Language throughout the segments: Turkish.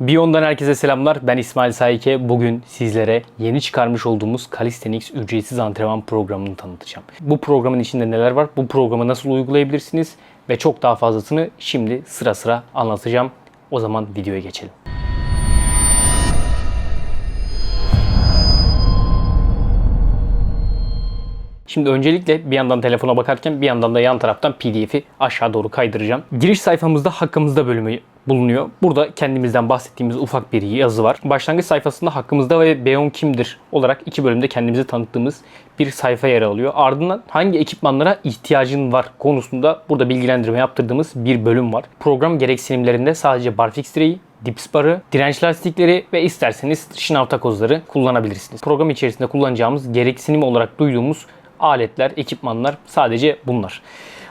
Beyond'dan herkese selamlar. Ben İsmail Saike. Bugün sizlere yeni çıkarmış olduğumuz Calisthenics ücretsiz antrenman programını tanıtacağım. Bu programın içinde neler var? Bu programı nasıl uygulayabilirsiniz? Ve çok daha fazlasını şimdi sıra sıra anlatacağım. O zaman videoya geçelim. Şimdi öncelikle bir yandan telefona bakarken bir yandan da yan taraftan PDF'i aşağı doğru kaydıracağım. Giriş sayfamızda hakkımızda bölümü bulunuyor. Burada kendimizden bahsettiğimiz ufak bir yazı var. Başlangıç sayfasında hakkımızda ve Beyon kimdir olarak iki bölümde kendimizi tanıttığımız bir sayfa yer alıyor. Ardından hangi ekipmanlara ihtiyacın var konusunda burada bilgilendirme yaptırdığımız bir bölüm var. Program gereksinimlerinde sadece barfix direği, dips barı, direnç lastikleri ve isterseniz şınav takozları kullanabilirsiniz. Program içerisinde kullanacağımız gereksinim olarak duyduğumuz aletler, ekipmanlar sadece bunlar.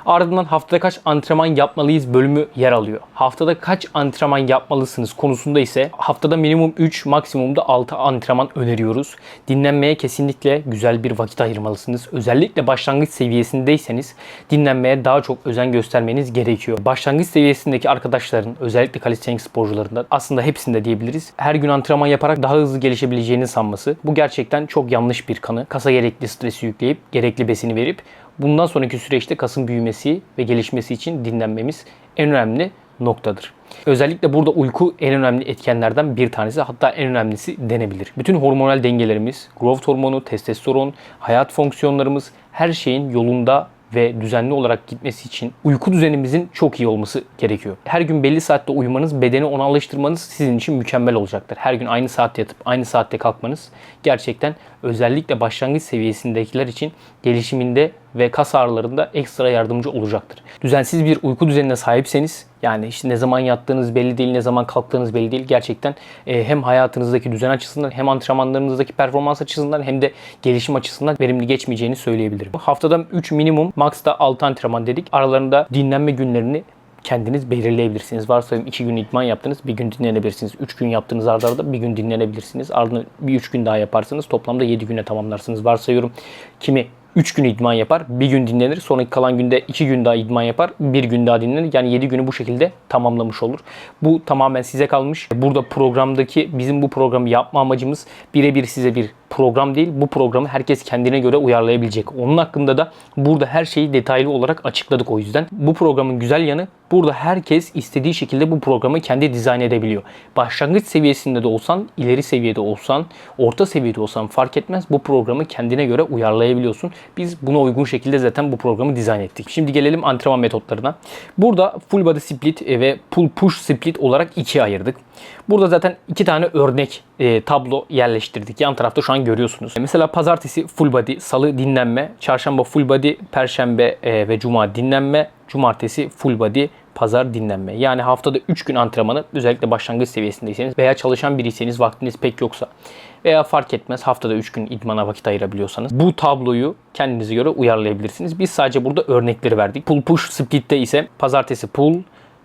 Ardından haftada kaç antrenman yapmalıyız bölümü yer alıyor. Haftada kaç antrenman yapmalısınız konusunda ise haftada minimum 3, maksimumda 6 antrenman öneriyoruz. Dinlenmeye kesinlikle güzel bir vakit ayırmalısınız. Özellikle başlangıç seviyesindeyseniz dinlenmeye daha çok özen göstermeniz gerekiyor. Başlangıç seviyesindeki arkadaşların özellikle calisthenics sporcularında aslında hepsinde diyebiliriz. Her gün antrenman yaparak daha hızlı gelişebileceğini sanması. Bu gerçekten çok yanlış bir kanı. Kasa gerekli stresi yükleyip gerekli besini verip bundan sonraki süreçte kasın büyümesi ve gelişmesi için dinlenmemiz en önemli noktadır. Özellikle burada uyku en önemli etkenlerden bir tanesi hatta en önemlisi denebilir. Bütün hormonal dengelerimiz, growth hormonu, testosteron, hayat fonksiyonlarımız her şeyin yolunda ve düzenli olarak gitmesi için uyku düzenimizin çok iyi olması gerekiyor. Her gün belli saatte uyumanız, bedeni ona alıştırmanız sizin için mükemmel olacaktır. Her gün aynı saatte yatıp aynı saatte kalkmanız gerçekten özellikle başlangıç seviyesindekiler için gelişiminde ve kas ağrılarında ekstra yardımcı olacaktır. Düzensiz bir uyku düzenine sahipseniz yani işte ne zaman yattığınız belli değil, ne zaman kalktığınız belli değil. Gerçekten e, hem hayatınızdaki düzen açısından hem antrenmanlarınızdaki performans açısından hem de gelişim açısından verimli geçmeyeceğini söyleyebilirim. Haftada 3 minimum, max da 6 antrenman dedik. Aralarında dinlenme günlerini kendiniz belirleyebilirsiniz. Varsayalım 2 gün idman yaptınız, bir gün dinlenebilirsiniz. 3 gün yaptığınız arda arada bir gün dinlenebilirsiniz. Ardından bir 3 gün daha yaparsınız. Toplamda 7 güne tamamlarsınız. Varsayıyorum kimi 3 gün idman yapar, bir gün dinlenir. Sonraki kalan günde 2 gün daha idman yapar, bir gün daha dinlenir. Yani 7 günü bu şekilde tamamlamış olur. Bu tamamen size kalmış. Burada programdaki bizim bu programı yapma amacımız birebir size bir program değil. Bu programı herkes kendine göre uyarlayabilecek. Onun hakkında da burada her şeyi detaylı olarak açıkladık o yüzden. Bu programın güzel yanı burada herkes istediği şekilde bu programı kendi dizayn edebiliyor. Başlangıç seviyesinde de olsan, ileri seviyede olsan, orta seviyede olsan fark etmez. Bu programı kendine göre uyarlayabiliyorsun. Biz buna uygun şekilde zaten bu programı dizayn ettik. Şimdi gelelim antrenman metotlarına. Burada full body split ve pull push split olarak ikiye ayırdık. Burada zaten iki tane örnek e, tablo yerleştirdik. Yan tarafta şu an görüyorsunuz. Mesela pazartesi full body, salı dinlenme, çarşamba full body, perşembe e, ve cuma dinlenme, cumartesi full body, pazar dinlenme. Yani haftada 3 gün antrenmanı özellikle başlangıç seviyesindeyseniz veya çalışan biriyseniz vaktiniz pek yoksa veya fark etmez haftada 3 gün idmana vakit ayırabiliyorsanız bu tabloyu kendinize göre uyarlayabilirsiniz. Biz sadece burada örnekleri verdik. Pull push split'te ise pazartesi pull,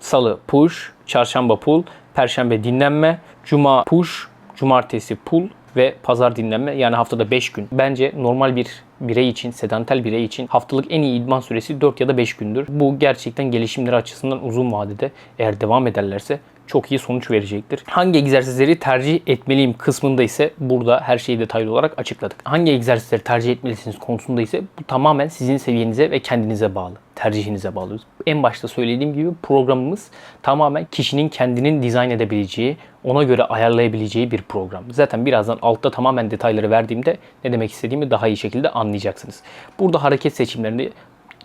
salı push, çarşamba pull, perşembe dinlenme, cuma push, cumartesi pull ve pazar dinlenme yani haftada 5 gün. Bence normal bir birey için, sedantel birey için haftalık en iyi idman süresi 4 ya da 5 gündür. Bu gerçekten gelişimleri açısından uzun vadede eğer devam ederlerse çok iyi sonuç verecektir. Hangi egzersizleri tercih etmeliyim kısmında ise burada her şeyi detaylı olarak açıkladık. Hangi egzersizleri tercih etmelisiniz konusunda ise bu tamamen sizin seviyenize ve kendinize bağlı. Tercihinize bağlı. En başta söylediğim gibi programımız tamamen kişinin kendinin dizayn edebileceği, ona göre ayarlayabileceği bir program. Zaten birazdan altta tamamen detayları verdiğimde ne demek istediğimi daha iyi şekilde anlayacaksınız. Burada hareket seçimlerini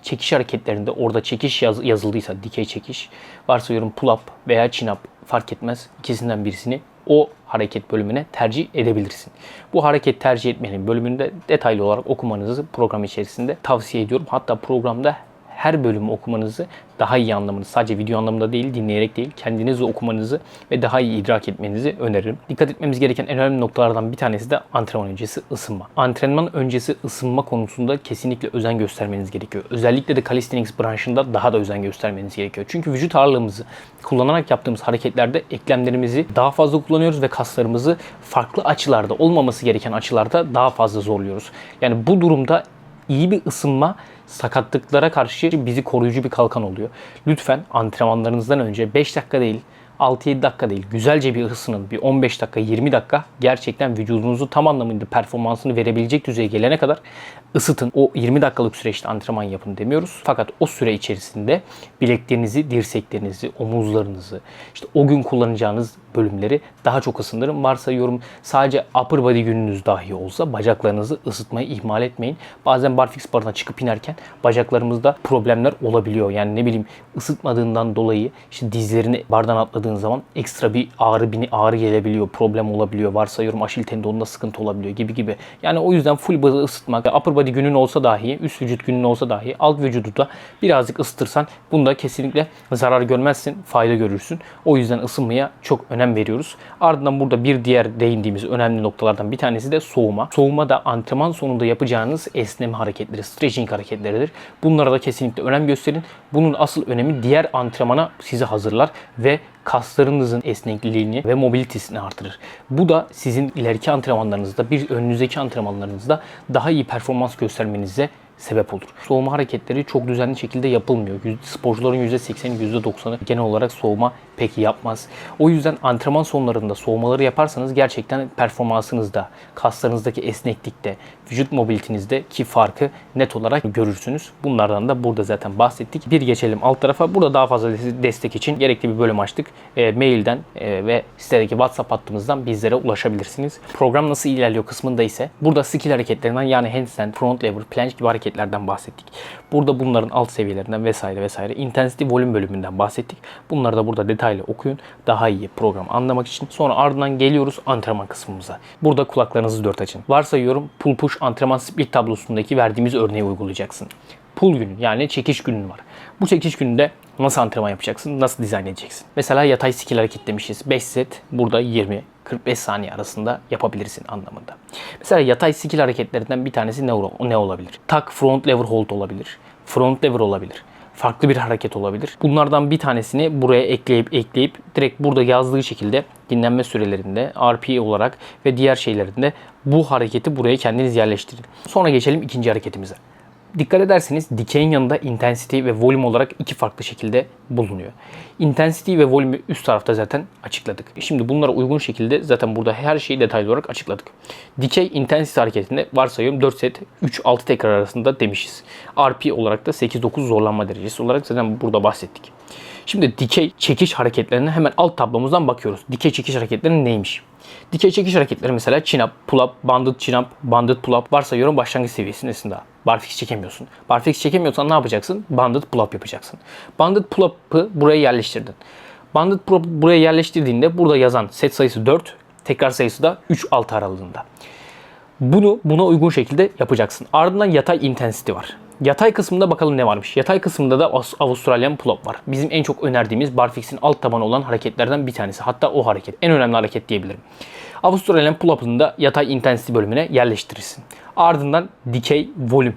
çekiş hareketlerinde orada çekiş yaz, yazıldıysa dikey çekiş varsayıyorum pull up veya chin up fark etmez ikisinden birisini o hareket bölümüne tercih edebilirsin. Bu hareket tercih etmenin bölümünde detaylı olarak okumanızı program içerisinde tavsiye ediyorum. Hatta programda her bölümü okumanızı daha iyi anlamanızı, sadece video anlamında değil, dinleyerek değil, kendiniz okumanızı ve daha iyi idrak etmenizi öneririm. Dikkat etmemiz gereken en önemli noktalardan bir tanesi de antrenman öncesi ısınma. Antrenman öncesi ısınma konusunda kesinlikle özen göstermeniz gerekiyor. Özellikle de calisthenics branşında daha da özen göstermeniz gerekiyor. Çünkü vücut ağırlığımızı kullanarak yaptığımız hareketlerde eklemlerimizi daha fazla kullanıyoruz ve kaslarımızı farklı açılarda, olmaması gereken açılarda daha fazla zorluyoruz. Yani bu durumda iyi bir ısınma sakatlıklara karşı bizi koruyucu bir kalkan oluyor. Lütfen antrenmanlarınızdan önce 5 dakika değil 6-7 dakika değil. Güzelce bir ısının. Bir 15 dakika, 20 dakika gerçekten vücudunuzu tam anlamıyla performansını verebilecek düzeye gelene kadar ısıtın. O 20 dakikalık süreçte antrenman yapın demiyoruz. Fakat o süre içerisinde bileklerinizi, dirseklerinizi, omuzlarınızı, işte o gün kullanacağınız bölümleri daha çok ısındırın. Varsayıyorum sadece upper body gününüz dahi olsa bacaklarınızı ısıtmayı ihmal etmeyin. Bazen barfix barına çıkıp inerken bacaklarımızda problemler olabiliyor. Yani ne bileyim ısıtmadığından dolayı işte dizlerini bardan atladığın zaman ekstra bir ağrı bini ağrı gelebiliyor, problem olabiliyor. Varsayıyorum aşil tendonunda sıkıntı olabiliyor gibi gibi. Yani o yüzden full body ısıtmak, upper body günün olsa dahi, üst vücut günün olsa dahi alt vücudu da birazcık ısıtırsan bunda kesinlikle zarar görmezsin, fayda görürsün. O yüzden ısınmaya çok önem veriyoruz. Ardından burada bir diğer değindiğimiz önemli noktalardan bir tanesi de soğuma. Soğuma da antrenman sonunda yapacağınız esneme hareketleri, stretching hareketleridir. Bunlara da kesinlikle önem gösterin. Bunun asıl önemi diğer antrenmana sizi hazırlar ve kaslarınızın esnekliğini ve mobilitesini artırır. Bu da sizin ileriki antrenmanlarınızda, bir önünüzdeki antrenmanlarınızda daha iyi performans göstermenize sebep olur. Soğuma hareketleri çok düzenli şekilde yapılmıyor. Sporcuların %80'i %90'ı genel olarak soğuma pek yapmaz. O yüzden antrenman sonlarında soğumaları yaparsanız gerçekten performansınızda, kaslarınızdaki esneklikte, vücut mobilitenizde ki farkı net olarak görürsünüz. Bunlardan da burada zaten bahsettik. Bir geçelim alt tarafa. Burada daha fazla des- destek için gerekli bir bölüm açtık. E, mailden e, ve sitedeki WhatsApp hattımızdan bizlere ulaşabilirsiniz. Program nasıl ilerliyor kısmında ise burada skill hareketlerinden yani handstand, front lever, planche gibi hareketlerden bahsettik. Burada bunların alt seviyelerinden vesaire vesaire intensity volume bölümünden bahsettik. Bunları da burada detaylı okuyun. Daha iyi program anlamak için. Sonra ardından geliyoruz antrenman kısmımıza. Burada kulaklarınızı dört açın. Varsayıyorum pull push antrenman split tablosundaki verdiğimiz örneği uygulayacaksın. Pull günü yani çekiş günün var. Bu çekiş gününde nasıl antrenman yapacaksın? Nasıl dizayn edeceksin? Mesela yatay skill hareket demişiz. 5 set burada 20 45 saniye arasında yapabilirsin anlamında. Mesela yatay skill hareketlerinden bir tanesi ne, ne olabilir? Tak front lever hold olabilir. Front lever olabilir. Farklı bir hareket olabilir. Bunlardan bir tanesini buraya ekleyip ekleyip direkt burada yazdığı şekilde dinlenme sürelerinde RP olarak ve diğer şeylerinde bu hareketi buraya kendiniz yerleştirin. Sonra geçelim ikinci hareketimize. Dikkat ederseniz dikeyin yanında intensity ve volume olarak iki farklı şekilde bulunuyor. Intensity ve volume'ü üst tarafta zaten açıkladık. Şimdi bunlara uygun şekilde zaten burada her şeyi detaylı olarak açıkladık. Dikey intensity hareketinde varsayıyorum 4 set 3-6 tekrar arasında demişiz. RP olarak da 8-9 zorlanma derecesi olarak zaten burada bahsettik. Şimdi dikey çekiş hareketlerine hemen alt tablomuzdan bakıyoruz. Dikey çekiş hareketleri neymiş? Dikey çekiş hareketleri mesela chin up, pull up, banded chin up, banded pull up varsayıyorum başlangıç seviyesindesin daha. Barfix çekemiyorsun. Barfix çekemiyorsan ne yapacaksın? Banded pull up yapacaksın. Banded pull up'ı buraya yerleştirdin. Banded pull up buraya yerleştirdiğinde burada yazan set sayısı 4, tekrar sayısı da 3-6 aralığında. Bunu buna uygun şekilde yapacaksın. Ardından yatay intensity var. Yatay kısmında bakalım ne varmış. Yatay kısmında da Avustralyan pull-up var. Bizim en çok önerdiğimiz barfix'in alt tabanı olan hareketlerden bir tanesi. Hatta o hareket. En önemli hareket diyebilirim. Avustralyan pull-up'ını da yatay intensity bölümüne yerleştirirsin. Ardından dikey volume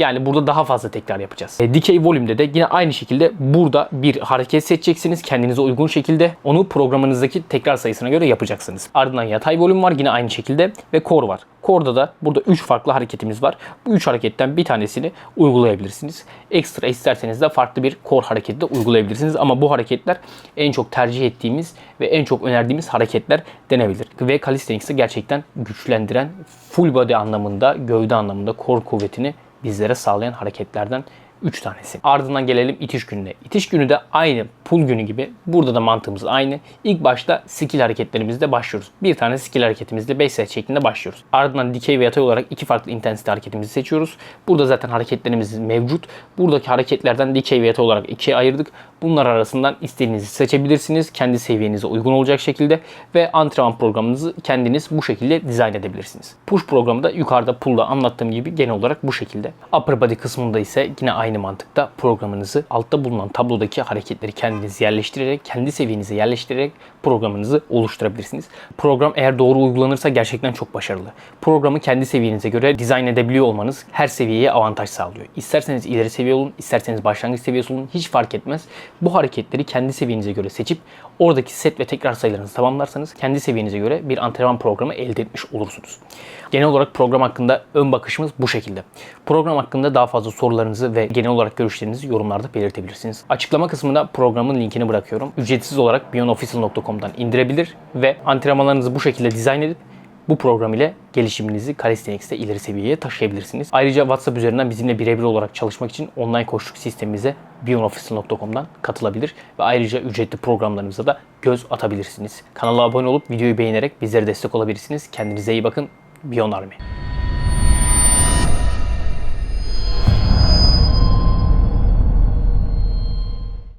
yani burada daha fazla tekrar yapacağız. E, Dikey volume'de de yine aynı şekilde burada bir hareket seçeceksiniz. Kendinize uygun şekilde onu programınızdaki tekrar sayısına göre yapacaksınız. Ardından yatay volüm var yine aynı şekilde ve core var. Core'da da burada 3 farklı hareketimiz var. Bu 3 hareketten bir tanesini uygulayabilirsiniz. Ekstra isterseniz de farklı bir core hareketi de uygulayabilirsiniz. Ama bu hareketler en çok tercih ettiğimiz ve en çok önerdiğimiz hareketler denebilir. Ve calisthenics'i gerçekten güçlendiren full body anlamında, gövde anlamında core kuvvetini bizlere sağlayan hareketlerden 3 tanesi. Ardından gelelim itiş gününe. İtiş günü de aynı pull günü gibi. Burada da mantığımız aynı. İlk başta skill hareketlerimizle başlıyoruz. Bir tane skill hareketimizle 5 set şeklinde başlıyoruz. Ardından dikey ve yatay olarak iki farklı intensite hareketimizi seçiyoruz. Burada zaten hareketlerimiz mevcut. Buradaki hareketlerden dikey ve yatay olarak ikiye ayırdık. Bunlar arasından istediğinizi seçebilirsiniz. Kendi seviyenize uygun olacak şekilde ve antrenman programınızı kendiniz bu şekilde dizayn edebilirsiniz. Push programı da yukarıda pull'da anlattığım gibi genel olarak bu şekilde. Upper body kısmında ise yine aynı mantıkta programınızı altta bulunan tablodaki hareketleri kendiniz yerleştirerek, kendi seviyenize yerleştirerek programınızı oluşturabilirsiniz. Program eğer doğru uygulanırsa gerçekten çok başarılı. Programı kendi seviyenize göre dizayn edebiliyor olmanız her seviyeye avantaj sağlıyor. İsterseniz ileri seviye olun, isterseniz başlangıç seviyesi olun hiç fark etmez. Bu hareketleri kendi seviyenize göre seçip oradaki set ve tekrar sayılarınızı tamamlarsanız kendi seviyenize göre bir antrenman programı elde etmiş olursunuz. Genel olarak program hakkında ön bakışımız bu şekilde. Program hakkında daha fazla sorularınızı ve genel olarak görüşlerinizi yorumlarda belirtebilirsiniz. Açıklama kısmında programın linkini bırakıyorum. Ücretsiz olarak beyondofficial.com'dan indirebilir ve antrenmanlarınızı bu şekilde dizayn edip bu program ile gelişiminizi Calisthenics'te ileri seviyeye taşıyabilirsiniz. Ayrıca WhatsApp üzerinden bizimle birebir olarak çalışmak için online koçluk sistemimize beyondofficial.com'dan katılabilir ve ayrıca ücretli programlarımıza da göz atabilirsiniz. Kanala abone olup videoyu beğenerek bizlere destek olabilirsiniz. Kendinize iyi bakın. Beyond Army.